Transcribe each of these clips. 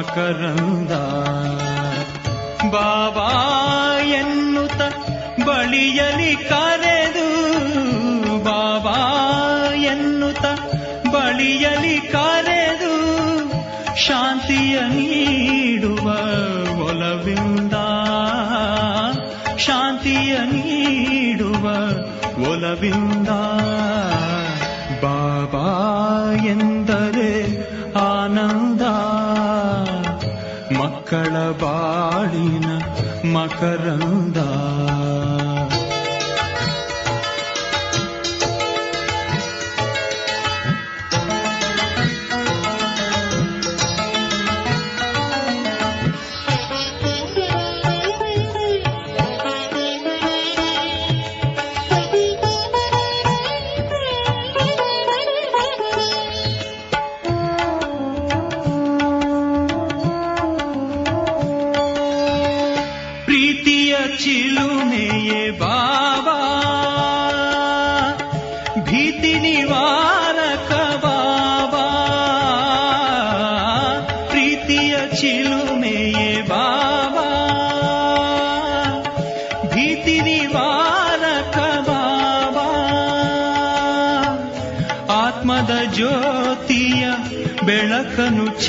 ಮಕರಂದ ಬಾಬಾ ಬಳಿಯಲಿ ಕರೆದು ಬಾಬಾ ಬಳಿಯಲಿ ಕರೆದು ಶಾಂತಿಯ ನೀಡುವ ಒಲವಿಂದ ಶಾಂತಿಯ ನೀಡುವ ಒಲವಿಂದ. ಮಕ್ಕಳ ಬಾಳಿನ ಮಕರಂದ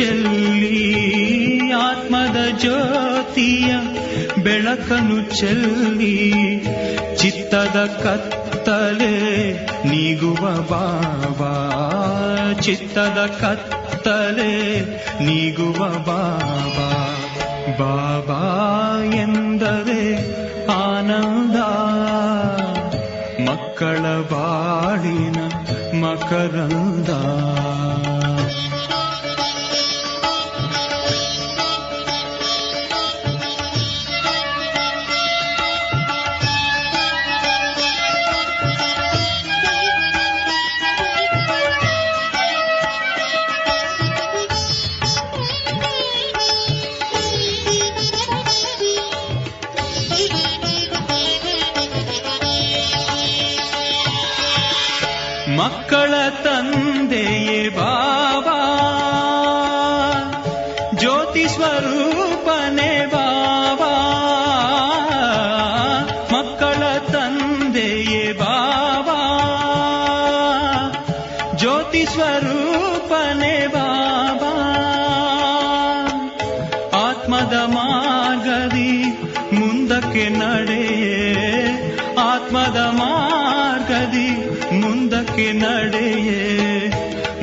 ಚೆಲ್ಲಿ ಆತ್ಮದ ಜ್ಯೋತಿಯ ಬೆಳಕನು ಚೆಲ್ಲಿ ಚಿತ್ತದ ಕತ್ತಲೆ ನೀಗುವ ಬಾಬಾ ಚಿತ್ತದ ಕತ್ತಲೆ ನೀಗುವ ಬಾಬಾ ಬಾಬಾ ಎಂದರೆ ಆನಂದ. ಮಕ್ಕಳ ಬಾಳಿನ ಮಕರಂದ. ಮುಂದಕ್ಕೆ ನಡೆಯೇ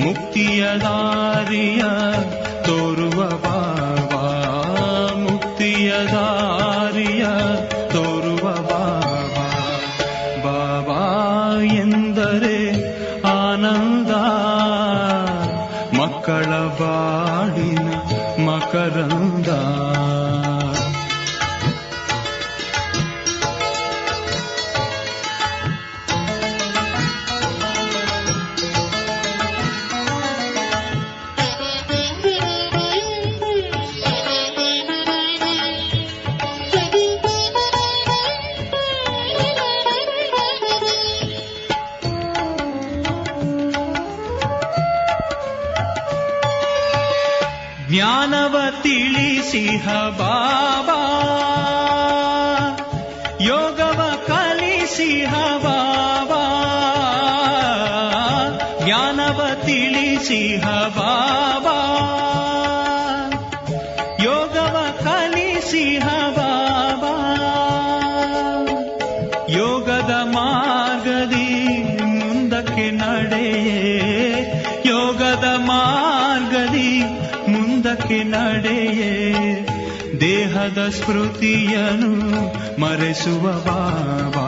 ಮುಕ್ತಿಯ ದಾರಿಯ ತೋರುವ ಬಾಬಾ ಮುಕ್ತಿಯ ದಾರಿಯ ತೋರುವ ಬಾಬಾ ಬಾಬಾ ಎಂದರೆ ಆನಂದ ಮಕ್ಕಳ ಬಾಡಿನ ಮಕರಂದ ह योग कालिसिंह ज्ञानव तिलिसिह योगव कालिसिंह योग ದೇಹದ ಸ್ಮೃತಿಯನು ಮರೆಸುವ ಬಾಬಾ.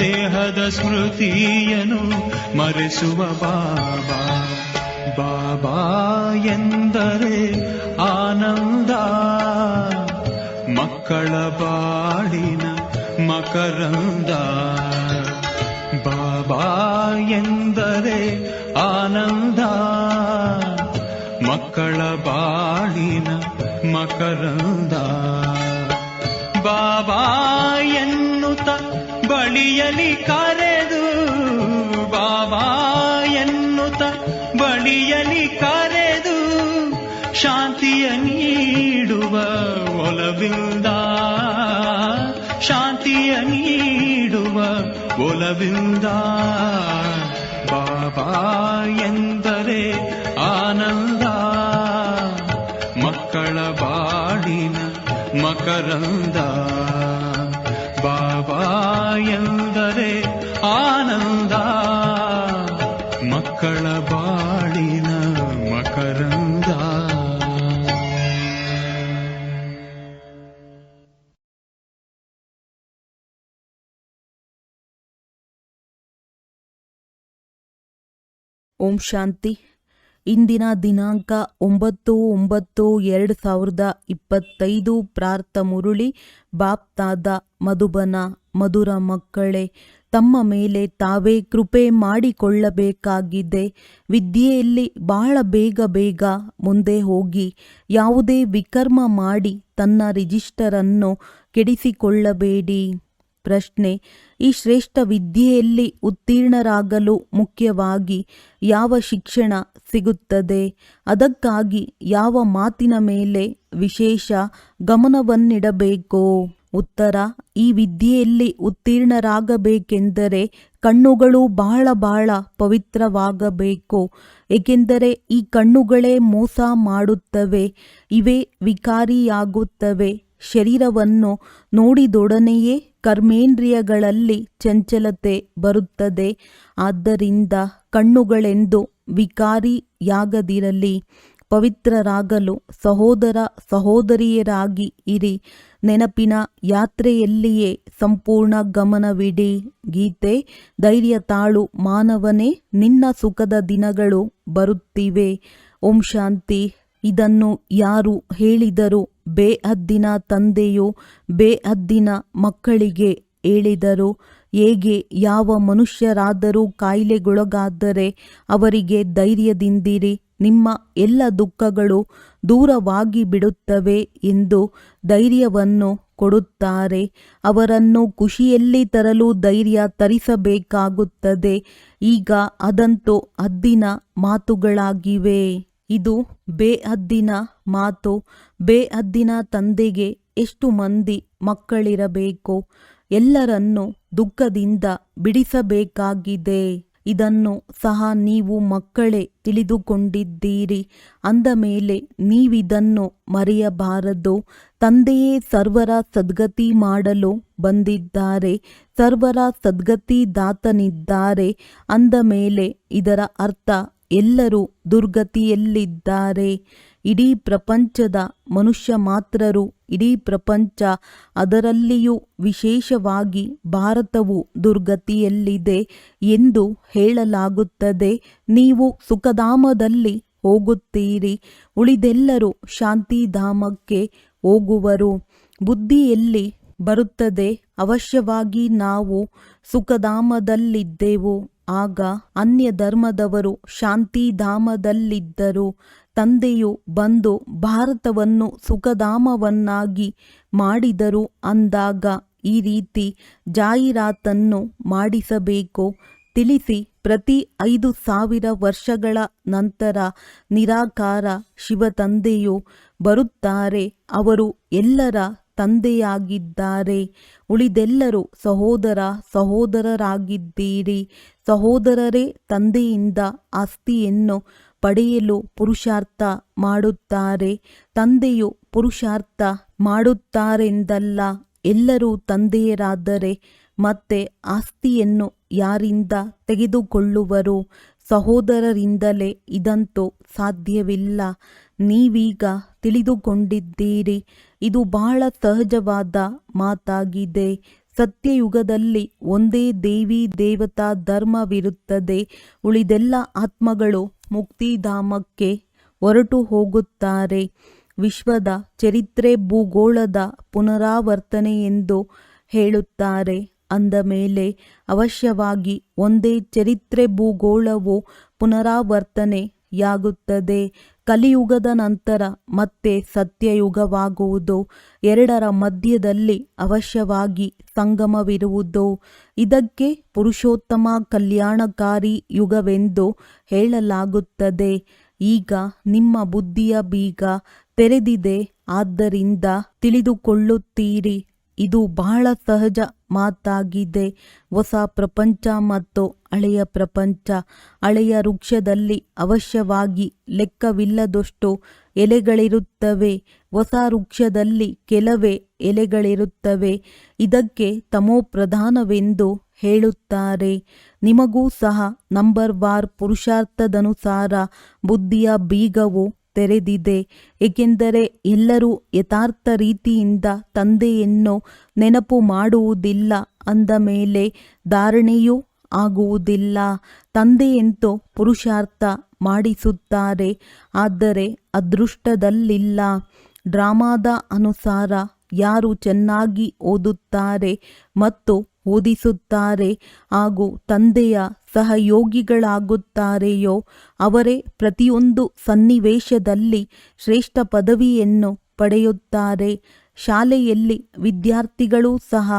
ದೇಹದ ಸ್ಮೃತಿಯನು ಮರೆಸುವ ಬಾಬಾ. ಬಾಬಾ ಎಂದರೆ ಆನಂದ. ಮಕ್ಕಳ ಬಾಳಿನ ಮಕರಂದ. ಬಾಬಾ ಎಂದರೆ ಆನಂದ. ಮಕ್ಕಳ ಬಾಳಿನ ಮಕರಂದ. ಬಾಬಾ ಎನ್ನುತ್ತ ಬಳಿಯಲಿ ಕರೆದು, ಬಾಬಾ ಎನ್ನುತ್ತ ಬಳಿಯಲಿ ಕರೆದು ಶಾಂತಿಯ ನೀಡುವ ಒಲವಿಂದ, ಶಾಂತಿಯ ನೀಡುವ ಒಲವಿಂದ. ಬಾಬಾ ಎಂದರೆ ಓಂ ಶಾಂತಿ. ಇಂದಿನ ದಿನಾಂಕ ಒಂಬತ್ತು ಒಂಬತ್ತು ಎರಡು ಸಾವಿರದ ಇಪ್ಪತ್ತೈದು ಪ್ರಾರ್ಥ ಮುರುಳಿ, ಬಾಪ್ತಾದ ಮಧುಬನ, ಮಧುರ ಮಕ್ಕಳೇ, ತಮ್ಮ ಮೇಲೆ ತಾವೇ ಕೃಪೆ ಮಾಡಿಕೊಳ್ಳಬೇಕಾಗಿದೆ. ವಿದ್ಯೆಯಲ್ಲಿ ಬಹಳ ಬೇಗ ಬೇಗ ಮುಂದೆ ಹೋಗಿ, ಯಾವುದೇ ವಿಕರ್ಮ ಮಾಡಿ ತನ್ನ ರಿಜಿಸ್ಟರನ್ನು ಕೆಡಿಸಿಕೊಳ್ಳಬೇಡಿ. ಪ್ರಶ್ನೆ. ಈ ಶ್ರೇಷ್ಠ ವಿದ್ಯೆಯಲ್ಲಿ ಉತ್ತೀರ್ಣರಾಗಲು ಮುಖ್ಯವಾಗಿ ಯಾವ ಶಿಕ್ಷಣ ಸಿಗುತ್ತದೆ? ಅದಕ್ಕಾಗಿ ಯಾವ ಮಾತಿನ ಮೇಲೆ ವಿಶೇಷ ಗಮನವನ್ನಿಡಬೇಕು? ಉತ್ತರ. ಈ ವಿದ್ಯೆಯಲ್ಲಿ ಉತ್ತೀರ್ಣರಾಗಬೇಕೆಂದರೆ ಕಣ್ಣುಗಳು ಬಹಳ ಬಹಳ ಪವಿತ್ರವಾಗಬೇಕು. ಏಕೆಂದರೆ ಈ ಕಣ್ಣುಗಳೇ ಮೋಸ ಮಾಡುತ್ತವೆ, ಇವೇ ವಿಕಾರಿಯಾಗುತ್ತವೆ. ಶರೀರವನ್ನು ನೋಡಿದೊಡನೆಯೇ ಕರ್ಮೇಂದ್ರಿಯಗಳಲ್ಲಿ ಚಂಚಲತೆ ಬರುತ್ತದೆ. ಆದ್ದರಿಂದ ಕಣ್ಣುಗಳೆಂದು ವಿಕಾರಿಯಾಗದಿರಲಿ, ಪವಿತ್ರರಾಗಲು ಸಹೋದರ ಸಹೋದರಿಯರಾಗಿ ಇರಿ. ನೆನಪಿನ ಯಾತ್ರೆಯಲ್ಲಿಯೇ ಸಂಪೂರ್ಣ ಗಮನವಿಡಿ. ಗೀತೆ, ಧೈರ್ಯ ತಾಳು, ಮಾನವನೇ, ನಿನ್ನ ಸುಖದ ದಿನಗಳು ಬರುತ್ತಿವೆ. ಓಂ ಶಾಂತಿ. ಇದನ್ನು ಯಾರು ಹೇಳಿದರು? ಬೇಹದ್ದಿನ ತಂದೆಯು ಬೇಹದ್ದಿನ ಮಕ್ಕಳಿಗೆ ಹೇಳಿದರು, ಹೇಗೆ ಯಾವ ಮನುಷ್ಯರಾದರೂ ಕಾಯಿಲೆಗೊಳಗಾದರೆ ಅವರಿಗೆ ಧೈರ್ಯದಿಂದಿರಿ, ನಿಮ್ಮ ಎಲ್ಲ ದುಃಖಗಳು ದೂರವಾಗಿ ಬಿಡುತ್ತವೆ ಎಂದು ಧೈರ್ಯವನ್ನು ಕೊಡುತ್ತಾರೆ, ಅವರನ್ನು ಖುಷಿಯಲ್ಲಿ ತರಲು ಧೈರ್ಯ ತರಿಸಬೇಕಾಗುತ್ತದೆ, ಈಗ ಅದಂತೂ ಅದ್ದಿನ ಮಾತುಗಳಾಗಿವೆ. ಇದು ಬೇಅದ್ದಿನ ಮಾತು. ಬೇಅದ್ದಿನ ತಂದೆಗೆ ಎಷ್ಟು ಮಂದಿ ಮಕ್ಕಳಿರಬೇಕು? ಎಲ್ಲರನ್ನು ದುಃಖದಿಂದ ಬಿಡಿಸಬೇಕಾಗಿದೆ. ಇದನ್ನು ಸಹ ನೀವು ಮಕ್ಕಳೇ ತಿಳಿದುಕೊಂಡಿದ್ದೀರಿ. ಅಂದ ಮೇಲೆ ನೀವಿದನ್ನು ಮರೆಯಬಾರದು. ತಂದೆಯೇ ಸರ್ವರ ಸದ್ಗತಿ ಮಾಡಲು ಬಂದಿದ್ದಾರೆ. ಸರ್ವರ ಸದ್ಗತಿದಾತನಿದ್ದಾರೆ ಅಂದ ಮೇಲೆ ಇದರ ಅರ್ಥ ಎಲ್ಲರೂ ದುರ್ಗತಿಯಲ್ಲಿದ್ದಾರೆ. ಇಡೀ ಪ್ರಪಂಚದ ಮನುಷ್ಯ ಮಾತ್ರರು, ಇಡೀ ಪ್ರಪಂಚ ಅದರಲ್ಲಿಯೂ ವಿಶೇಷವಾಗಿ ಭಾರತವು ದುರ್ಗತಿಯಲ್ಲಿದೆ ಎಂದು ಹೇಳಲಾಗುತ್ತದೆ. ನೀವು ಸುಖಧಾಮದಲ್ಲಿ ಹೋಗುತ್ತೀರಿ. ಉಳಿದೆಲ್ಲರೂ ಶಾಂತಿಧಾಮಕ್ಕೆ ಹೋಗುವರು. ಬುದ್ಧಿಯಲ್ಲಿ ಬರುತ್ತದೆ. ಅವಶ್ಯವಾಗಿ ನಾವು ಸುಖಧಾಮದಲ್ಲಿದ್ದೆವು. ಆಗ ಅನ್ಯ ಧರ್ಮದವರು ಶಾಂತಿಧಾಮದಲ್ಲಿದ್ದರು. ತಂದೆಯು ಬಂದು ಭಾರತವನ್ನು ಸುಖಧಾಮವನ್ನಾಗಿ ಮಾಡಿದರು. ಅಂದಾಗ ಈ ರೀತಿ ಜಾಹೀರಾತನ್ನು ಮಾಡಿಸಬೇಕು. ತಿಳಿಸಿ ಪ್ರತಿ ಐದು ಸಾವಿರ ವರ್ಷಗಳ ನಂತರ ನಿರಾಕಾರ ಶಿವತಂದೆಯು ಬರುತ್ತಾರೆ. ಅವರು ಎಲ್ಲರ ತಂದೆಯಾಗಿದ್ದಾರೆ. ಉಳಿದೆಲ್ಲರೂ ಸಹೋದರ ಸಹೋದರರಾಗಿದ್ದೀರಿ. ಸಹೋದರರೇ, ತಂದೆಯಿಂದ ಆಸ್ತಿಯನ್ನು ಪಡೆಯಲು ಪುರುಷಾರ್ಥ ಮಾಡುತ್ತಾರೆ. ತಂದೆಯು ಪುರುಷಾರ್ಥ ಮಾಡುತ್ತಾರೆಂದಲ್ಲ, ಎಲ್ಲರೂ ತಂದೆಯರಾದರೆ ಮತ್ತೆ ಆಸ್ತಿಯನ್ನು ಯಾರಿಂದ ತೆಗೆದುಕೊಳ್ಳುವರು? ಸಹೋದರರಿಂದಲೇ ಇದಂತೂ ಸಾಧ್ಯವಿಲ್ಲ. ನೀವೀಗ ತಿಳಿದುಕೊಂಡಿದ್ದೀರಿ. ಇದು ಬಹಳ ಸಹಜವಾದ ಮಾತಾಗಿದೆ. ಸತ್ಯಯುಗದಲ್ಲಿ ಒಂದೇ ದೇವಿ ದೇವತಾ ಧರ್ಮವಿರುತ್ತದೆ. ಉಳಿದೆಲ್ಲ ಆತ್ಮಗಳು ಮುಕ್ತಿಧಾಮಕ್ಕೆ ಹೊರಟು ಹೋಗುತ್ತಾರೆ. ವಿಶ್ವದ ಚರಿತ್ರೆ ಭೂಗೋಳದ ಪುನರಾವರ್ತನೆ ಎಂದು ಹೇಳುತ್ತಾರೆ. ಅಂದ ಮೇಲೆ, ಅವಶ್ಯವಾಗಿ ಒಂದೇ ಚರಿತ್ರೆ ಭೂಗೋಳವು ಪುನರಾವರ್ತನೆಯಾಗುತ್ತದೆ. ಕಲಿಯುಗದ ನಂತರ ಮತ್ತೆ ಸತ್ಯಯುಗವಾಗುವುದು, ಎರಡರ ಮಧ್ಯದಲ್ಲಿ ಅವಶ್ಯವಾಗಿ ಸಂಗಮವಿರುವುದು. ಇದಕ್ಕೆ ಪುರುಷೋತ್ತಮ ಕಲ್ಯಾಣಕಾರಿ ಯುಗವೆಂದು ಹೇಳಲಾಗುತ್ತದೆ. ಈಗ ನಿಮ್ಮ ಬುದ್ಧಿಯ ಬೀಗ ತೆರೆದಿದೆ. ಆದ್ದರಿಂದ ತಿಳಿದುಕೊಳ್ಳುತ್ತೀರಿ. ಇದು ಬಹಳ ಸಹಜ ಮಾತಾಗಿದೆ. ಹೊಸ ಪ್ರಪಂಚ ಮತ್ತು ಹಳೆಯ ಪ್ರಪಂಚ. ಹಳೆಯ ವೃಕ್ಷದಲ್ಲಿ ಅವಶ್ಯವಾಗಿ ಲೆಕ್ಕವಿಲ್ಲದಷ್ಟು ಎಲೆಗಳಿರುತ್ತವೆ. ಹೊಸ ವೃಕ್ಷದಲ್ಲಿ ಕೆಲವೇ ಎಲೆಗಳಿರುತ್ತವೆ. ಇದಕ್ಕೆ ತಮೋಪ್ರಧಾನವೆಂದು ಹೇಳುತ್ತಾರೆ. ನಿಮಗೂ ಸಹ ನಂಬರ್ ವಾರ್ ಪುರುಷಾರ್ಥದನುಸಾರ ಬುದ್ಧಿಯ ಬೀಗವು ತೆರೆದಿದೆ. ಏಕೆಂದರೆ ಎಲ್ಲರೂ ಯಥಾರ್ಥ ರೀತಿಯಿಂದ ತಂದೆಯನ್ನು ನೆನಪು ಮಾಡುವುದಿಲ್ಲ. ಅಂದ ಮೇಲೆ ಧಾರಣೆಯೂ ಆಗುವುದಿಲ್ಲ. ತಂದೆಯಂತೂ ಪುರುಷಾರ್ಥ ಮಾಡಿಸುತ್ತಾರೆ. ಆದರೆ ಅದೃಷ್ಟದಲ್ಲಿಲ್ಲ. ಡ್ರಾಮಾದ ಅನುಸಾರ ಯಾರು ಚೆನ್ನಾಗಿ ಓದುತ್ತಾರೆ ಮತ್ತು ಓದಿಸುತ್ತಾರೆ ಹಾಗೂ ತಂದೆಯ ಸಹಯೋಗಿಗಳಾಗುತ್ತಾರೆಯೋ, ಅವರೇ ಪ್ರತಿಯೊಂದು ಸನ್ನಿವೇಶದಲ್ಲಿ ಶ್ರೇಷ್ಠ ಪದವಿಯನ್ನು ಪಡೆಯುತ್ತಾರೆ. ಶಾಲೆಯಲ್ಲಿ ವಿದ್ಯಾರ್ಥಿಗಳೂ ಸಹ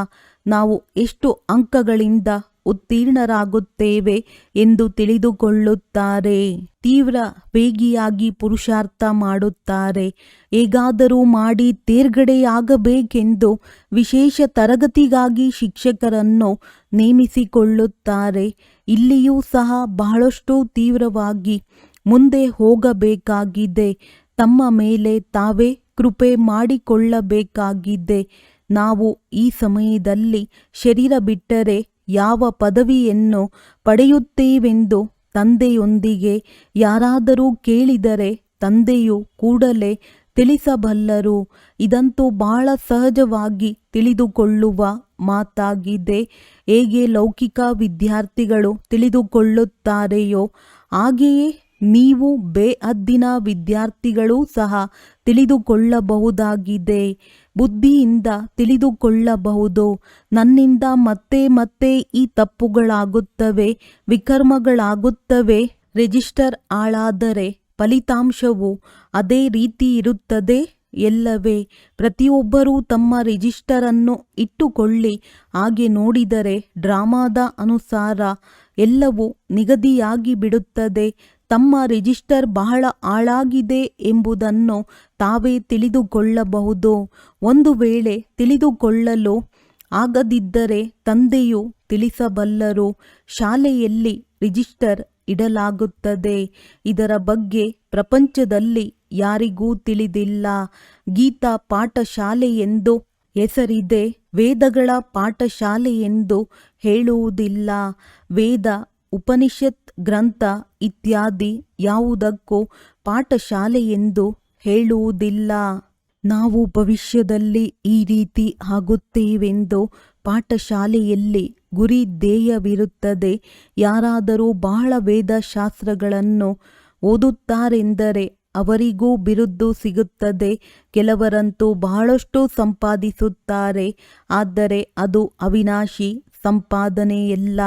ನಾವು ಎಷ್ಟು ಅಂಕಗಳಿಂದ ಉತ್ತೀರ್ಣರಾಗುತ್ತೇವೆ ಎಂದು ತಿಳಿದುಕೊಳ್ಳುತ್ತಾರೆ. ತೀವ್ರ ವೇಗಿಯಾಗಿ ಪುರುಷಾರ್ಥ ಮಾಡುತ್ತಾರೆ. ಹೇಗಾದರೂ ಮಾಡಿ ತೇರ್ಗಡೆಯಾಗಬೇಕೆಂದು ವಿಶೇಷ ತರಗತಿಗಾಗಿ ಶಿಕ್ಷಕರನ್ನು ನೇಮಿಸಿಕೊಳ್ಳುತ್ತಾರೆ. ಇಲ್ಲಿಯೂ ಸಹ ಬಹಳಷ್ಟು ತೀವ್ರವಾಗಿ ಮುಂದೆ ಹೋಗಬೇಕಾಗಿದೆ. ತಮ್ಮ ಮೇಲೆ ತಾವೇ ಕೃಪೆ ಮಾಡಿಕೊಳ್ಳಬೇಕಾಗಿದೆ. ನಾವು ಈ ಸಮಯದಲ್ಲಿ ಶರೀರ ಬಿಟ್ಟರೆ ಯಾವ ಪದವಿಯನ್ನು ಪಡೆಯುತ್ತೇವೆಂದು ತಂದೆಯೊಂದಿಗೆ ಯಾರಾದರೂ ಕೇಳಿದರೆ ತಂದೆಯು ಕೂಡಲೇ ತಿಳಿಸಬಲ್ಲರು. ಇದಂತೂ ಬಹಳ ಸಹಜವಾಗಿ ತಿಳಿದುಕೊಳ್ಳುವ ಮಾತಾಗಿದೆ. ಹೇಗೆ ಲೌಕಿಕ ವಿದ್ಯಾರ್ಥಿಗಳು ತಿಳಿದುಕೊಳ್ಳುತ್ತಾರೆಯೋ, ಹಾಗೆಯೇ ನೀವು ಬೇಅದ್ದಿನ ವಿದ್ಯಾರ್ಥಿಗಳೂ ಸಹ ತಿಳಿದುಕೊಳ್ಳಬಹುದಾಗಿದೆ. ಬುದ್ಧಿಯಿಂದ ತಿಳಿದುಕೊಳ್ಳಬಹುದು? ನನ್ನಿಂದ ಮತ್ತೆ ಮತ್ತೆ ಈ ತಪ್ಪುಗಳಾಗುತ್ತವೆ, ವಿಕರ್ಮಗಳಾಗುತ್ತವೆ. ರಿಜಿಸ್ಟರ್ ಹಾಳಾದರೆ ಫಲಿತಾಂಶವು ಅದೇ ರೀತಿ ಇರುತ್ತದೆ ಎಲ್ಲವೇ. ಪ್ರತಿಯೊಬ್ಬರೂ ತಮ್ಮ ರಿಜಿಸ್ಟರನ್ನು ಇಟ್ಟುಕೊಳ್ಳಿ. ಹಾಗೆ ನೋಡಿದರೆ ಡ್ರಾಮಾದ ಅನುಸಾರ ಎಲ್ಲವೂ ನಿಗದಿಯಾಗಿ ಬಿಡುತ್ತದೆ ತಮ್ಮ ರಿಜಿಸ್ಟರ್ ಬಹಳ ಹಾಳಾಗಿದೆ ಎಂಬುದನ್ನು ತಾವೇ ತಿಳಿದುಕೊಳ್ಳಬಹುದು. ಒಂದು ವೇಳೆ ತಿಳಿದುಕೊಳ್ಳಲು ಆಗದಿದ್ದರೆ ತಂದೆಯು ತಿಳಿಸಬಲ್ಲರು. ಶಾಲೆಯಲ್ಲಿ ರಿಜಿಸ್ಟರ್ ಇಡಲಾಗುತ್ತದೆ. ಇದರ ಬಗ್ಗೆ ಪ್ರಪಂಚದಲ್ಲಿ ಯಾರಿಗೂ ತಿಳಿದಿಲ್ಲ. ಗೀತಾ ಪಾಠಶಾಲೆ ಎಂದು ಹೆಸರಿದೆ. ವೇದಗಳ ಪಾಠಶಾಲೆ ಎಂದು ಹೇಳುವುದಿಲ್ಲ. ವೇದ, ಉಪನಿಷತ್, ಗ್ರಂಥ ಇತ್ಯಾದಿ ಯಾವುದಕ್ಕೂ ಪಾಠಶಾಲೆಯೆಂದು ಹೇಳುವುದಿಲ್ಲ. ನಾವು ಭವಿಷ್ಯದಲ್ಲಿ ಈ ರೀತಿ ಆಗುತ್ತೇವೆಂದು ಪಾಠಶಾಲೆಯಲ್ಲಿ ಗುರಿ ಧ್ಯೇಯವಿರುತ್ತದೆ ಯಾರಾದರೂ ಬಹಳ ವೇದಶಾಸ್ತ್ರಗಳನ್ನು ಓದುತ್ತಾರೆಂದರೆ ಅವರಿಗೂ ಬಿರುದ್ದು ಸಿಗುತ್ತದೆ. ಕೆಲವರಂತೂ ಬಹಳಷ್ಟು ಸಂಪಾದಿಸುತ್ತಾರೆ. ಆದರೆ ಅದು ಅವಿನಾಶಿ ಸಂಪಾದನೆಯಲ್ಲ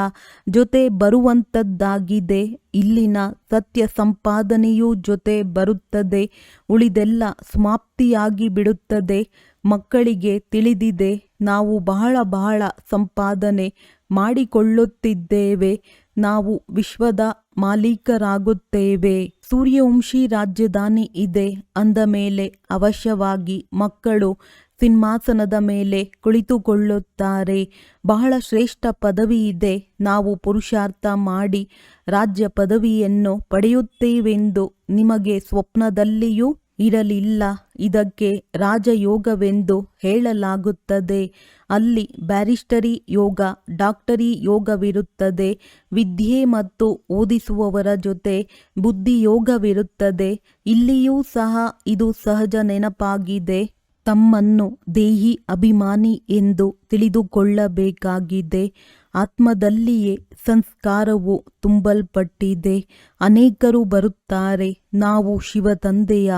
ಜೊತೆ ಬರುವಂಥದ್ದಾಗಿದೆ. ಇಲ್ಲಿನ ಸತ್ಯ ಸಂಪಾದನೆಯೂ ಜೊತೆ ಬರುತ್ತದೆ. ಉಳಿದೆಲ್ಲ ಸಮಾಪ್ತಿಯಾಗಿ ಬಿಡುತ್ತದೆ. ಮಕ್ಕಳಿಗೆ ತಿಳಿದಿದೆ. ನಾವು ಬಹಳ ಬಹಳ ಸಂಪಾದನೆ ಮಾಡಿಕೊಳ್ಳುತ್ತಿದ್ದೇವೆ. ನಾವು ವಿಶ್ವದ ಮಾಲೀಕರಾಗುತ್ತೇವೆ. ಸೂರ್ಯವಂಶಿ ರಾಜಧಾನಿ ಇದೆ. ಅಂದ ಮೇಲೆ ಅವಶ್ಯವಾಗಿ ಮಕ್ಕಳು ಸಿಂಹಾಸನದ ಮೇಲೆ ಕುಳಿತುಕೊಳ್ಳುತ್ತಾರೆ. ಬಹಳ ಶ್ರೇಷ್ಠ ಪದವಿ ಇದೆ. ನಾವು ಪುರುಷಾರ್ಥ ಮಾಡಿ ರಾಜ್ಯ ಪದವಿಯನ್ನು ಪಡೆಯುತ್ತೇವೆಂದು ನಿಮಗೆ ಸ್ವಪ್ನದಲ್ಲಿಯೂ ಇರಲಿಲ್ಲ. ಇದಕ್ಕೆ ರಾಜಯೋಗವೆಂದು ಹೇಳಲಾಗುತ್ತದೆ. ಅಲ್ಲಿ ಬ್ಯಾರಿಸ್ಟರಿ ಯೋಗ, ಡಾಕ್ಟರಿ ಯೋಗವಿರುತ್ತದೆ. ವಿದ್ಯೆ ಮತ್ತು ಓದಿಸುವವರ ಜೊತೆ ಬುದ್ಧಿಯೋಗವಿರುತ್ತದೆ. ಇಲ್ಲಿಯೂ ಸಹ ಇದು ಸಹಜ ನೆನಪಾಗಿದೆ. ತಮ್ಮನ್ನು ದೇಹಿ ಅಭಿಮಾನಿ ಎಂದು ತಿಳಿದುಕೊಳ್ಳಬೇಕಾಗಿದೆ. ಆತ್ಮದಲ್ಲಿಯೇ ಸಂಸ್ಕಾರವು ತುಂಬಲ್ಪಟ್ಟಿದೆ. ಅನೇಕರು ಬರುತ್ತಾರೆ, ನಾವು ಶಿವತಂದೆಯ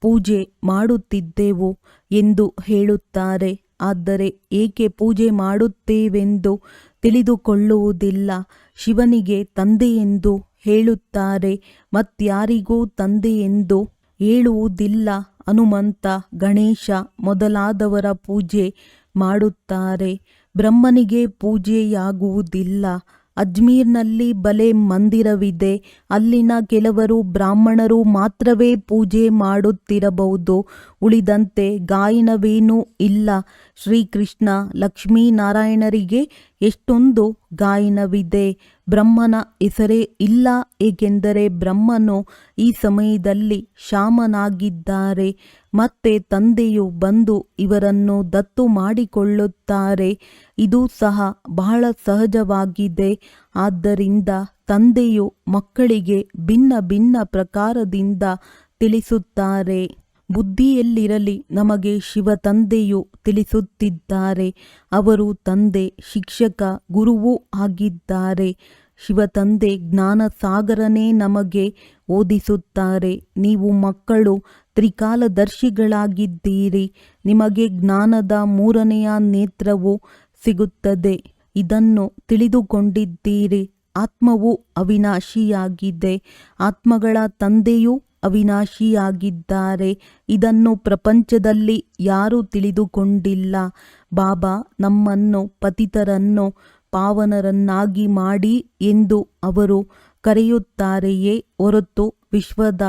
ಪೂಜೆ ಮಾಡುತ್ತಿದ್ದೆವು ಎಂದು ಹೇಳುತ್ತಾರೆ. ಆದರೆ ಏಕೆ ಪೂಜೆ ಮಾಡುತ್ತೇವೆಂದು ತಿಳಿದುಕೊಳ್ಳುವುದಿಲ್ಲ. ಶಿವನಿಗೆ ತಂದೆಯೆಂದು ಹೇಳುತ್ತಾರೆ ಮತ್ಯಾರಿಗೂ ಎಂದು ಹೇಳುವುದಿಲ್ಲ. ಹನುಮಂತ, ಗಣೇಶ ಮೊದಲಾದವರ ಪೂಜೆ ಮಾಡುತ್ತಾರೆ. ಬ್ರಹ್ಮನಿಗೆ ಪೂಜೆಯಾಗುವುದಿಲ್ಲ. ಅಜ್ಮೀರ್ನಲ್ಲಿ ಬಲೆ ಮಂದಿರವಿದೆ. ಅಲ್ಲಿನ ಕೆಲವರು ಬ್ರಾಹ್ಮಣರು ಮಾತ್ರವೇ ಪೂಜೆ ಮಾಡುತ್ತಿರಬಹುದು. ಉಳಿದಂತೆ ಗಾಯನವೇನೂ ಇಲ್ಲ. ಶ್ರೀಕೃಷ್ಣ ಲಕ್ಷ್ಮೀನಾರಾಯಣರಿಗೆ ಎಷ್ಟೊಂದು ಗಾಯನವಿದೆ. ಬ್ರಹ್ಮನ ಹೆಸರೇ ಇಲ್ಲ, ಏಕೆಂದರೆ ಬ್ರಹ್ಮನು ಈ ಸಮಯದಲ್ಲಿ ಶಾಮನಾಗಿದ್ದಾರೆ. ಮತ್ತೆ ತಂದೆಯು ಬಂದು ಇವರನ್ನು ದತ್ತು ಮಾಡಿಕೊಳ್ಳುತ್ತಾರೆ. ಇದು ಸಹ ಬಹಳ ಸಹಜವಾಗಿದೆ. ಆದ್ದರಿಂದ ತಂದೆಯು ಮಕ್ಕಳಿಗೆ ಭಿನ್ನ ಭಿನ್ನ ಪ್ರಕಾರದಿಂದ ತಿಳಿಸುತ್ತಾರೆ. ಬುದ್ಧಿಯಲ್ಲಿರಲಿ ನಮಗೆ ಶಿವ ತಂದೆಯು ತಿಳಿಸುತ್ತಿದ್ದಾರೆ. ಅವರು ತಂದೆ, ಶಿಕ್ಷಕ, ಗುರುವೂ ಆಗಿದ್ದಾರೆ. ಶಿವ ತಂದೆ ಜ್ಞಾನ ಸಾಗರನೇ ನಮಗೆ ಓದಿಸುತ್ತಾರೆ. ನೀವು ಮಕ್ಕಳು, ತ್ರಿಕಾಲದರ್ಶಿಗಳಾಗಿದ್ದೀರಿ. ನಿಮಗೆ ಜ್ಞಾನದ ಮೂರನೆಯ ನೇತ್ರವು ಸಿಗುತ್ತದೆ. ಇದನ್ನು ತಿಳಿದುಕೊಂಡಿದ್ದೀರಿ. ಆತ್ಮವು ಅವಿನಾಶಿಯಾಗಿದೆ. ಆತ್ಮಗಳ ತಂದೆಯೂ ಅವಿನಾಶಿಯಾಗಿದ್ದಾರೆ. ಇದನ್ನು ಪ್ರಪಂಚದಲ್ಲಿ ಯಾರೂ ತಿಳಿದುಕೊಂಡಿಲ್ಲ. ಬಾಬಾ, ನಮ್ಮನ್ನು, ಪತಿತರನ್ನು ಪಾವನರನ್ನಾಗಿ ಮಾಡಿ ಎಂದು ಅವರು ಕರೆಯುತ್ತಾರೆಯೇ ಹೊರತು ವಿಶ್ವದ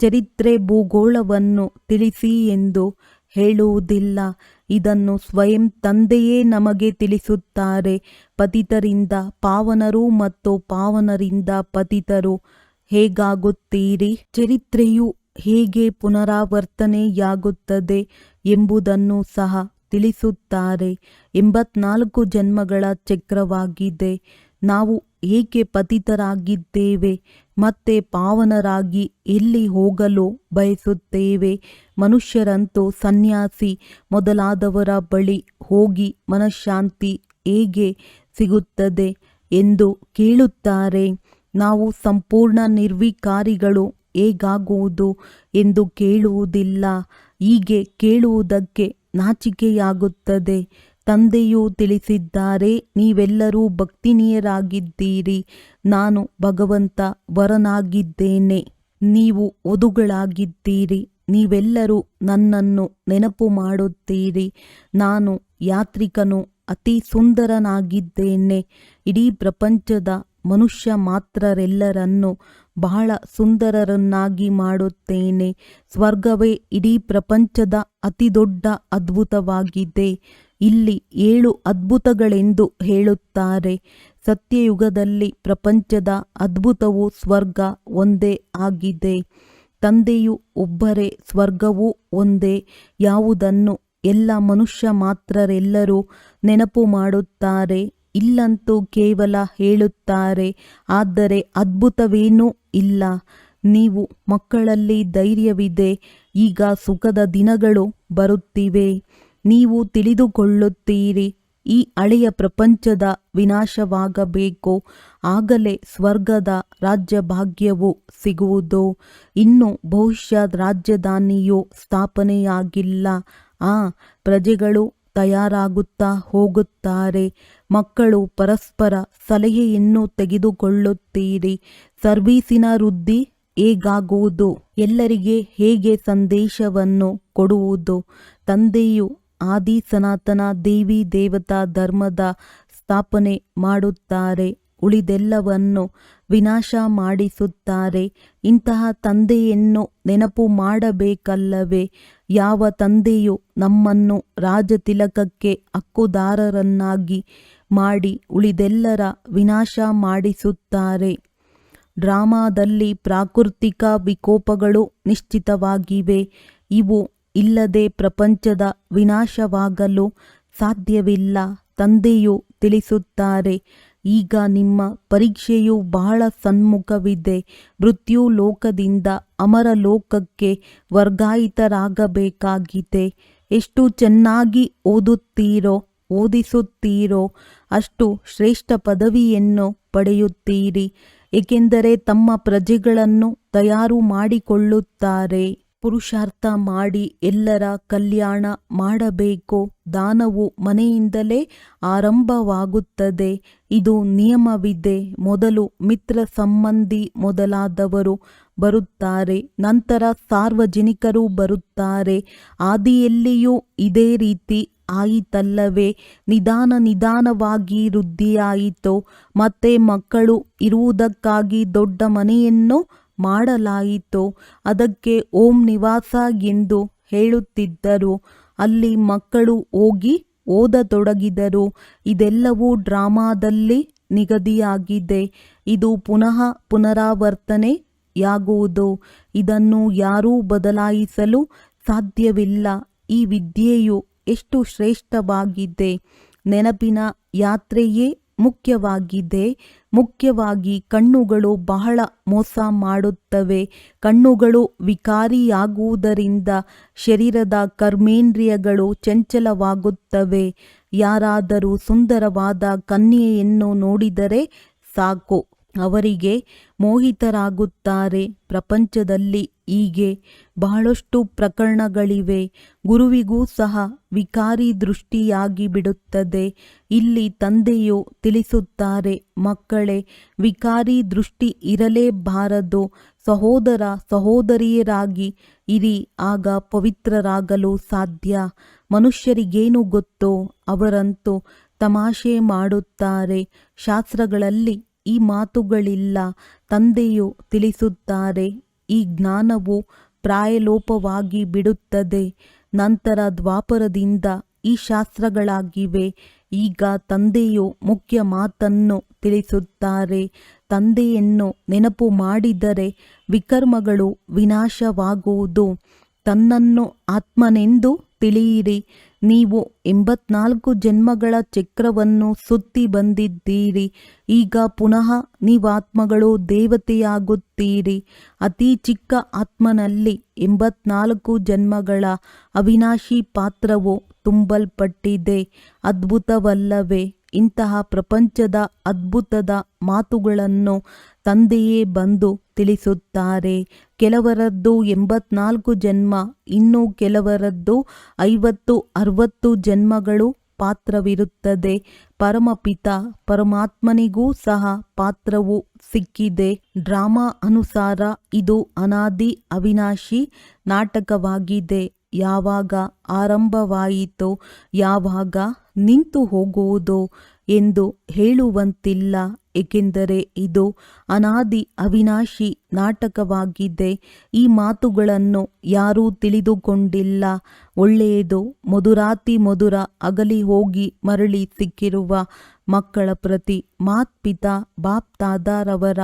ಚರಿತ್ರೆ ಭೂಗೋಳವನ್ನು ತಿಳಿಸಿ ಎಂದು ಹೇಳುವುದಿಲ್ಲ. ಇದನ್ನು ಸ್ವಯಂ ತಂದೆಯೇ ನಮಗೆ ತಿಳಿಸುತ್ತಾರೆ. ಪತಿತರಿಂದ ಪಾವನರು ಮತ್ತು ಪಾವನರಿಂದ ಪತಿತರು ಹೇಗಾಗುತ್ತೀರಿ? ಚರಿತ್ರೆಯು ಹೇಗೆ ಪುನರಾವರ್ತನೆಯಾಗುತ್ತದೆ ಎಂಬುದನ್ನು ಸಹ ತಿಳಿಸುತ್ತಾರೆ. ಎಂಬತ್ನಾಲ್ಕು ಜನ್ಮಗಳ ಚಕ್ರವಾಗಿದೆ. ನಾವು ಏಕೆ ಪತಿತರಾಗಿದ್ದೇವೆ? ಮತ್ತೆ ಪಾವನರಾಗಿ ಎಲ್ಲಿ ಹೋಗಲು ಬಯಸುತ್ತೇವೆ? ಮನುಷ್ಯರಂತೂ ಸನ್ಯಾಸಿ ಮೊದಲಾದವರ ಬಳಿ ಹೋಗಿ ಮನಃಶಾಂತಿ ಹೇಗೆ ಸಿಗುತ್ತದೆ ಎಂದು ಕೇಳುತ್ತಾರೆ. ನಾವು ಸಂಪೂರ್ಣ ನಿರ್ವಿಕಾರಿಗಳು ಹೇಗಾಗುವುದು ಎಂದು ಕೇಳುವುದಿಲ್ಲ. ಹೀಗೆ ಕೇಳುವುದಕ್ಕೆ ನಾಚಿಕೆಯಾಗುತ್ತದೆ. ತಂದೆಯು ತಿಳಿಸಿದ್ದಾರೆ, ನೀವೆಲ್ಲರೂ ಭಕ್ತಿನೀಯರಾಗಿದ್ದೀರಿ. ನಾನು ಭಗವಂತ ವರನಾಗಿದ್ದೇನೆ. ನೀವು ವಧುಗಳಾಗಿದ್ದೀರಿ. ನೀವೆಲ್ಲರೂ ನನ್ನನ್ನು ನೆನಪು ಮಾಡುತ್ತೀರಿ. ನಾನು ಯಾತ್ರಿಕನು, ಅತಿ ಸುಂದರನಾಗಿದ್ದೇನೆ. ಇಡೀ ಪ್ರಪಂಚದ ಮನುಷ್ಯ ಮಾತ್ರರೆಲ್ಲರನ್ನು ಬಹಳ ಸುಂದರರನ್ನಾಗಿ ಮಾಡುತ್ತೇನೆ. ಸ್ವರ್ಗವೇ ಇಡೀ ಪ್ರಪಂಚದ ಅತಿದೊಡ್ಡ ಅದ್ಭುತವಾಗಿದೆ. ಇಲ್ಲಿ ಏಳು ಅದ್ಭುತಗಳೆಂದು ಹೇಳುತ್ತಾರೆ. ಸತ್ಯಯುಗದಲ್ಲಿ ಪ್ರಪಂಚದ ಅದ್ಭುತವು ಸ್ವರ್ಗ ಒಂದೇ ಆಗಿದೆ. ತಂದೆಯು ಒಬ್ಬರೇ, ಸ್ವರ್ಗವೂ ಒಂದೇ. ಯಾವುದನ್ನು ಎಲ್ಲ ಮನುಷ್ಯ ಮಾತ್ರರೆಲ್ಲರೂ ನೆನಪು ಮಾಡುತ್ತಾರೆ. ಇಲ್ಲಂತೂ ಕೇವಲ ಹೇಳುತ್ತಾರೆ, ಆದರೆ ಅದ್ಭುತವೇನೂ ಇಲ್ಲ. ನೀವು ಮಕ್ಕಳಲ್ಲಿ ಧೈರ್ಯವಿದೆ, ಈಗ ಸುಖದ ದಿನಗಳು ಬರುತ್ತಿವೆ. ನೀವು ತಿಳಿದುಕೊಳ್ಳುತ್ತೀರಿ, ಈ ಹಳೆಯ ಪ್ರಪಂಚದ ವಿನಾಶವಾಗಬೇಕು, ಆಗಲೇ ಸ್ವರ್ಗದ ರಾಜ್ಯಭಾಗ್ಯವು ಸಿಗುವುದು. ಇನ್ನು ಬಹುಶಃ ರಾಜಧಾನಿಯು ಸ್ಥಾಪನೆಯಾಗಿಲ್ಲ. ಆ ಪ್ರಜೆಗಳು ತಯಾರಾಗುತ್ತಾ ಹೋಗುತ್ತಾರೆ. ಮಕ್ಕಳು ಪರಸ್ಪರ ಸಲಹೆಯನ್ನು ತೆಗೆದುಕೊಳ್ಳುತ್ತೀರಿ. ಸರ್ವೀಸಿನ ವೃದ್ಧಿ ಹೇಗಾಗುವುದು? ಎಲ್ಲರಿಗೆ ಹೇಗೆ ಸಂದೇಶವನ್ನು ಕೊಡುವುದು? ತಂದೆಯು ಆದಿ ಸನಾತನ ದೇವಿ ದೇವತಾ ಧರ್ಮದ ಸ್ಥಾಪನೆ ಮಾಡುತ್ತಾರೆ. ಉಳಿದೆಲ್ಲವನ್ನು ವಿನಾಶ ಮಾಡಿಸುತ್ತಾರೆ. ಇಂತಹ ತಂದೆಯನ್ನು ನೆನಪು ಮಾಡಬೇಕಲ್ಲವೇ? ಯಾವ ತಂದೆಯು ನಮ್ಮನ್ನು ರಾಜತಿಲಕಕ್ಕೆ ಹಕ್ಕುದಾರರನ್ನಾಗಿ ಮಾಡಿ ಉಳಿದೆಲ್ಲರ ವಿನಾಶ ಮಾಡಿಸುತ್ತಾರೆ. ಡ್ರಾಮಾದಲ್ಲಿ ಪ್ರಾಕೃತಿಕ ವಿಕೋಪಗಳು ನಿಶ್ಚಿತವಾಗಿವೆ. ಇವು ಇಲ್ಲದೆ ಪ್ರಪಂಚದ ವಿನಾಶವಾಗಲು ಸಾಧ್ಯವಿಲ್ಲ, ತಂದೆಯು ತಿಳಿಸುತ್ತಾರೆ. ಈಗ ನಿಮ್ಮ ಪರೀಕ್ಷೆಯು ಬಹಳ ಸನ್ಮುಖವಿದೆ. ಮೃತ್ಯು ಲೋಕದಿಂದ ಅಮರ ಲೋಕಕ್ಕೆ ವರ್ಗಾಯಿತರಾಗಬೇಕಾಗಿದೆ. ಎಷ್ಟು ಚೆನ್ನಾಗಿ ಓದುತ್ತೀರೋ, ಓದಿಸುತ್ತೀರೋ, ಅಷ್ಟು ಶ್ರೇಷ್ಠ ಪದವಿಯನ್ನು ಪಡೆಯುತ್ತೀರಿ. ಏಕೆಂದರೆ ತಮ್ಮ ಪ್ರಜೆಗಳನ್ನು ತಯಾರು ಮಾಡಿಕೊಳ್ಳುತ್ತಾರೆ. ಪುರುಷಾರ್ಥ ಮಾಡಿ ಎಲ್ಲರ ಕಲ್ಯಾಣ ಮಾಡಬೇಕು ದಾನವು ಮನೆಯಿಂದಲೇ ಆರಂಭವಾಗುತ್ತದೆ. ಇದು ನಿಯಮವಿದೆ. ಮೊದಲು ಮಿತ್ರ ಸಂಬಂಧಿ ಮೊದಲಾದವರು ಬರುತ್ತಾರೆ, ನಂತರ ಸಾರ್ವಜನಿಕರು ಬರುತ್ತಾರೆ. ಆದಿಯಲ್ಲಿಯೂ ಇದೇ ರೀತಿ ಆಯಿತಲ್ಲವೇ? ನಿಧಾನ ನಿಧಾನವಾಗಿ ವೃದ್ಧಿಯಾಯಿತು. ಮತ್ತೆ ಮಕ್ಕಳು ಇರುವುದಕ್ಕಾಗಿ ದೊಡ್ಡ ಮನೆಯನ್ನು ಮಾಡಲಾಯಿತು. ಅದಕ್ಕೆ ಓಂ ನಿವಾಸ ಎಂದು ಹೇಳುತ್ತಿದ್ದರು. ಅಲ್ಲಿ ಮಕ್ಕಳು ಹೋಗಿ ಓದತೊಡಗಿದರು. ಇದೆಲ್ಲವೂ ಡ್ರಾಮಾದಲ್ಲಿ ನಿಗದಿಯಾಗಿದೆ. ಇದು ಪುನಃ ಪುನರಾವರ್ತನೆಯಾಗುವುದು. ಇದನ್ನು ಯಾರೂ ಬದಲಾಯಿಸಲು ಸಾಧ್ಯವಿಲ್ಲ. ಈ ವಿದ್ಯೆಯು ಎಷ್ಟು ಶ್ರೇಷ್ಠವಾಗಿದೆ. ನೆನಪಿನ ಯಾತ್ರೆಯೇ ಮುಖ್ಯವಾಗಿದೆ ಮುಖ್ಯವಾಗಿ ಕಣ್ಣುಗಳು ಬಹಳ ಮೋಸ ಮಾಡುತ್ತವೆ. ಕಣ್ಣುಗಳು ವಿಕಾರಿಯಾಗುವುದರಿಂದ ಶರೀರದ ಕರ್ಮೇಂದ್ರಿಯಗಳು ಚಂಚಲವಾಗುತ್ತವೆ. ಯಾರಾದರೂ ಸುಂದರವಾದ ಕನ್ಯೆಯನ್ನು ನೋಡಿದರೆ ಸಾಕು. ಅವರಿಗೆ ಮೋಹಿತರಾಗುತ್ತಾರೆ. ಪ್ರಪಂಚದಲ್ಲಿ ಹೀಗೆ ಬಹಳಷ್ಟು ಪ್ರಕರಣಗಳಿವೆ. ಗುರುವಿಗೂ ಸಹ ವಿಕಾರಿ ದೃಷ್ಟಿಯಾಗಿ ಬಿಡುತ್ತದೆ. ಇಲ್ಲಿ ತಂದೆಯು ತಿಳಿಸುತ್ತಾರೆ, ಮಕ್ಕಳೇ, ವಿಕಾರಿ ದೃಷ್ಟಿ ಇರಲೇಬಾರದು. ಸಹೋದರ, ಸಹೋದರಿಯರಾಗಿ ಇರಿ, ಆಗ ಪವಿತ್ರರಾಗಲು ಸಾಧ್ಯ. ಮನುಷ್ಯರಿಗೇನು ಗೊತ್ತೋ ಅವರಂತೂ ತಮಾಷೆ ಮಾಡುತ್ತಾರೆ. ಶಾಸ್ತ್ರಗಳಲ್ಲಿ ಈ ಮಾತುಗಳಿಲ್ಲ. ತಂದೆಯು ತಿಳಿಸುತ್ತಾರೆ, ಈ ಜ್ಞಾನವು ಪ್ರಾಯಲೋಪವಾಗಿ ಬಿಡುತ್ತದೆ. ನಂತರ ದ್ವಾಪರದಿಂದ ಈ ಶಾಸ್ತ್ರಗಳಾಗಿವೆ. ಈಗ ತಂದೆಯು ಮುಖ್ಯ ಮಾತನ್ನು ತಿಳಿಸುತ್ತಾರೆ. ತಂದೆಯನ್ನು ನೆನಪು ಮಾಡಿದರೆ ವಿಕರ್ಮಗಳು ವಿನಾಶವಾಗುವುದು. ತನ್ನನ್ನು ಆತ್ಮನೆಂದು ತಿಳಿಯಿರಿ. ನೀವು ಎಂಬತ್ನಾಲ್ಕು ಜನ್ಮಗಳ ಚಕ್ರವನ್ನು ಸುತ್ತಿ ಬಂದಿದ್ದೀರಿ. ಈಗ ಪುನಃ ನೀವಾತ್ಮಗಳು ದೇವತೆಯಾಗುತ್ತೀರಿ. ಅತಿ ಚಿಕ್ಕ ಆತ್ಮನಲ್ಲಿ ಎಂಬತ್ನಾಲ್ಕು ಜನ್ಮಗಳ ಅವಿನಾಶಿ ಪಾತ್ರವು ತುಂಬಲ್ಪಟ್ಟಿದೆ. ಅದ್ಭುತವಲ್ಲವೇ, ಇಂತಹ ಪ್ರಪಂಚದ ಅದ್ಭುತದ ಮಾತುಗಳನ್ನು ತಂದೆಯೇ ಬಂದು ತಿಳಿಸುತ್ತಾರೆ. ಕೆಲವರದ್ದು ಎಂಬತ್ನಾಲ್ಕು ಜನ್ಮ, ಇನ್ನು ಕೆಲವರದ್ದು ಐವತ್ತು, ಅರವತ್ತು ಜನ್ಮಗಳು ಪಾತ್ರವಿರುತ್ತದೆ. ಪರಮಪಿತ ಪರಮಾತ್ಮನಿಗೂ ಸಹ ಪಾತ್ರವು ಸಿಕ್ಕಿದೆ. ಡ್ರಾಮಾ ಅನುಸಾರ ಇದು ಅನಾದಿ ಅವಿನಾಶಿ ನಾಟಕವಾಗಿದೆ. ಯಾವಾಗ ಆರಂಭವಾಯಿತೋ, ಯಾವಾಗ ನಿಂತು ಹೋಗುವುದು ಎಂದು ಹೇಳುವಂತಿಲ್ಲ, ಏಕೆಂದರೆ ಇದು ಅನಾದಿ ಅವಿನಾಶಿ ನಾಟಕವಾಗಿದೆ. ಈ ಮಾತುಗಳನ್ನು ಯಾರೂ ತಿಳಿದುಕೊಂಡಿಲ್ಲ. ಒಳ್ಳೆಯದು, ಮಧುರಾತಿ ಮಧುರ ಅಗಲಿ ಹೋಗಿ ಮರಳಿ ಸಿಕ್ಕಿರುವ ಮಕ್ಕಳ ಪ್ರತಿ ಮಾತ್ಪಿತ ಬಾಪ್ತಾದಾರವರ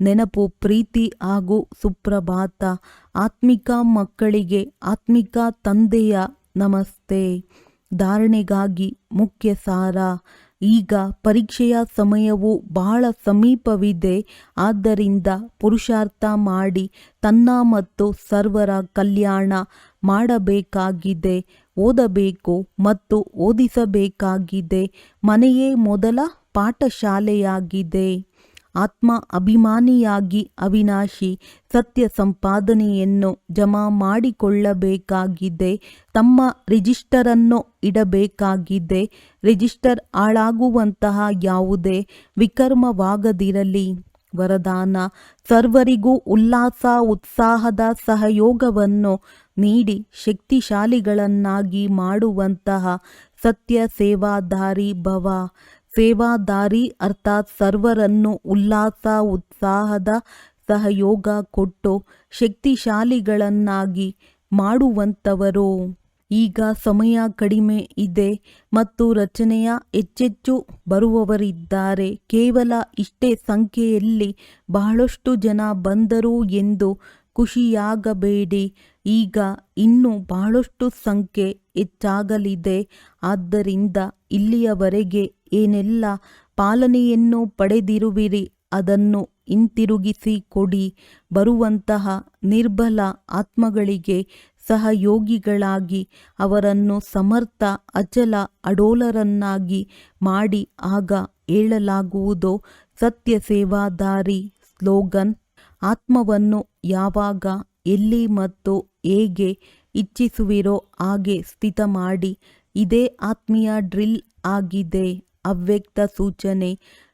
ನೆನಪು ಪ್ರೀತಿ ಹಾಗೂ ಸುಪ್ರಭಾತ. ಆತ್ಮಿಕ ಮಕ್ಕಳಿಗೆ ಆತ್ಮಿಕ ತಂದೆಯ ನಮಸ್ತೆ. ಧಾರಣೆಗಾಗಿ ಮುಖ್ಯ ಸಾರ. ಈಗ ಪರೀಕ್ಷೆಯ ಸಮಯವು ಬಹಳ ಸಮೀಪವಿದೆ. ಆದ್ದರಿಂದ ಪುರುಷಾರ್ಥ ಮಾಡಿ ತನ್ನ ಮತ್ತು ಸರ್ವರ ಕಲ್ಯಾಣ ಮಾಡಬೇಕಾಗಿದೆ. ಓದಬೇಕು ಮತ್ತು ಓದಿಸಬೇಕಾಗಿದೆ. ಮನೆಯೇ ಮೊದಲ ಪಾಠಶಾಲೆಯಾಗಿದೆ. ಆತ್ಮ ಅಭಿಮಾನಿಯಾಗಿ ಅವಿನಾಶಿ ಸತ್ಯ ಸಂಪಾದನೆಯನ್ನು ಜಮಾ ಮಾಡಿಕೊಳ್ಳಬೇಕಾಗಿದೆ. ತಮ್ಮ ರಿಜಿಸ್ಟರನ್ನು ಇಡಬೇಕಾಗಿದೆ. ರಿಜಿಸ್ಟರ್ ಹಾಳಾಗುವಂತಹ ಯಾವುದೇ ವಿಕರ್ಮವಾಗದಿರಲಿ. ವರದಾನ, ಸರ್ವರಿಗೂ ಉಲ್ಲಾಸ, ಉತ್ಸಾಹದ ಸಹಯೋಗವನ್ನು ನೀಡಿ ಶಕ್ತಿಶಾಲಿಗಳನ್ನಾಗಿ ಮಾಡುವಂತಹ ಸತ್ಯ ಸೇವಾಧಾರಿ ಭವ. ಸೇವಾದಾರಿ ಅರ್ಥಾತ್ ಸರ್ವರನ್ನು ಉಲ್ಲಾಸ, ಉತ್ಸಾಹದ ಸಹಯೋಗ ಕೊಟ್ಟು ಶಕ್ತಿಶಾಲಿಗಳನ್ನಾಗಿ ಮಾಡುವಂಥವರು. ಈಗ ಸಮಯ ಕಡಿಮೆ ಇದೆ ಮತ್ತು ರಚನೆಯ ಹೆಚ್ಚೆಚ್ಚು ಬರುವವರಿದ್ದಾರೆ. ಕೇವಲ ಇಷ್ಟೇ ಸಂಖ್ಯೆಯಲ್ಲಿ ಬಹಳಷ್ಟು ಜನ ಬಂದರು ಎಂದು ಖುಷಿಯಾಗಬೇಡಿ. ಈಗ ಇನ್ನೂ ಬಹಳಷ್ಟು ಸಂಖ್ಯೆ ಹೆಚ್ಚಾಗಲಿದೆ. ಆದ್ದರಿಂದ ಇಲ್ಲಿಯವರೆಗೆ ಏನೆಲ್ಲ ಪಾಲನೆಯನ್ನು ಪಡೆದಿರುವಿರಿ, ಅದನ್ನು ಹಿಂತಿರುಗಿಸಿ ಕೊಡಿ. ಬರುವಂತಹ ನಿರ್ಬಲ ಆತ್ಮಗಳಿಗೆ ಸಹಯೋಗಿಗಳಾಗಿ ಅವರನ್ನು ಸಮರ್ಥ, ಅಚಲ ಅಡೋಲರನ್ನಾಗಿ ಮಾಡಿ ಆಗ ಹೇಳಲಾಗುವುದು ಸತ್ಯ ಸೇವಾದಾರಿ ಸ್ಲೋಗನ್. ಆತ್ಮವನ್ನು ಯಾವಾಗ, ಎಲ್ಲಿ ಮತ್ತು ಹೇಗೆ ಇಚ್ಛಿಸುವಿರೋ ಹಾಗೆ ಸ್ಥಿತ ಮಾಡಿ ಇದೇ ಆತ್ಮೀಯ ಡ್ರಿಲ್ ಆಗಿದೆ. ಅವ್ಯಕ್ತ ಸೂಚನೆ.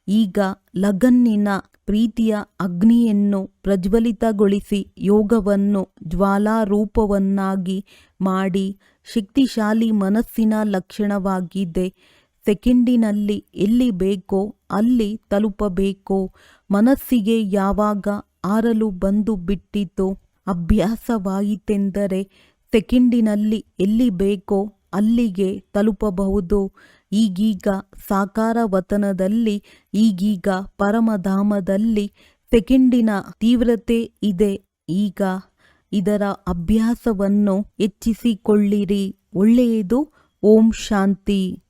ಈಗ ಲಗನ್ನಿನ ಪ್ರೀತಿಯ ಅಗ್ನಿಯನ್ನು ಪ್ರಜ್ವಲಿತಗೊಳಿಸಿ ಯೋಗವನ್ನು ಜ್ವಾಲಾರೂಪವನ್ನಾಗಿ ಮಾಡಿ ಶಕ್ತಿಶಾಲಿ ಮನಸ್ಸಿನ ಲಕ್ಷಣವಾಗಿದೆ. ಸೆಕೆಂಡಿನಲ್ಲಿ ಎಲ್ಲಿ ಬೇಕೋ ಅಲ್ಲಿ ತಲುಪಬೇಕೋ. ಮನಸ್ಸಿಗೆ ಯಾವಾಗ ಆರಲು ಬಂದು ಬಿಟ್ಟಿತು ಅಭ್ಯಾಸವಾಯಿತೆಂದರೆ ಸೆಕೆಂಡಿನಲ್ಲಿ ಎಲ್ಲಿ ಬೇಕೋ ಅಲ್ಲಿಗೆ ತಲುಪಬಹುದು. ಈಗೀಗ ಸಾಕಾರ ವತನದಲ್ಲಿ ಈಗೀಗ ಪರಮಧಾಮದಲ್ಲಿ ಸೆಕೆಂಡಿನ ತೀವ್ರತೆ ಇದೆ. ಈಗ ಇದರ ಅಭ್ಯಾಸವನ್ನು ಹೆಚ್ಚಿಸಿಕೊಳ್ಳಿರಿ. ಒಳ್ಳೆಯದು. ಓಂ ಶಾಂತಿ.